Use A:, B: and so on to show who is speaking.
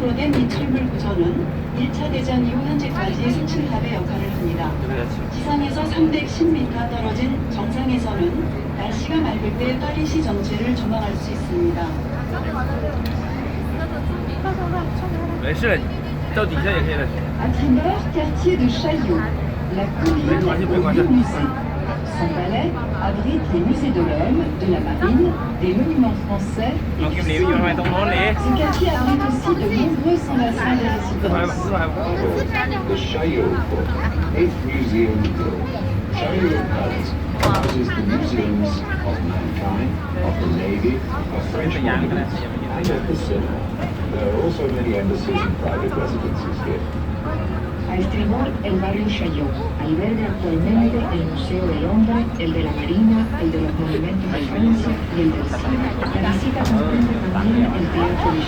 A: 철근으로 된 이 철물 구조는 1차 대전 이후 현재까지 수층탑의 역할을 합니다. 지상에서 310m 떨어진 정상에서는 날씨가 맑을 때 파리시 전체를 조망할 수 있습니다. Intimeur quartier de Chaillot, la colline
B: aux
A: deux musées. Son palais abrite les musées de l'homme, de la marine, des monuments français et du Ce quartier abrite aussi
C: The Chaillot of the navy, of French. There are also many embassies and private residences here.
D: El barrio Chaillot alberga actualmente el Museo del Hombre, el de la Marina, el de los Monumentos de Francia y el del Cine. La visita comprende también el Teatro de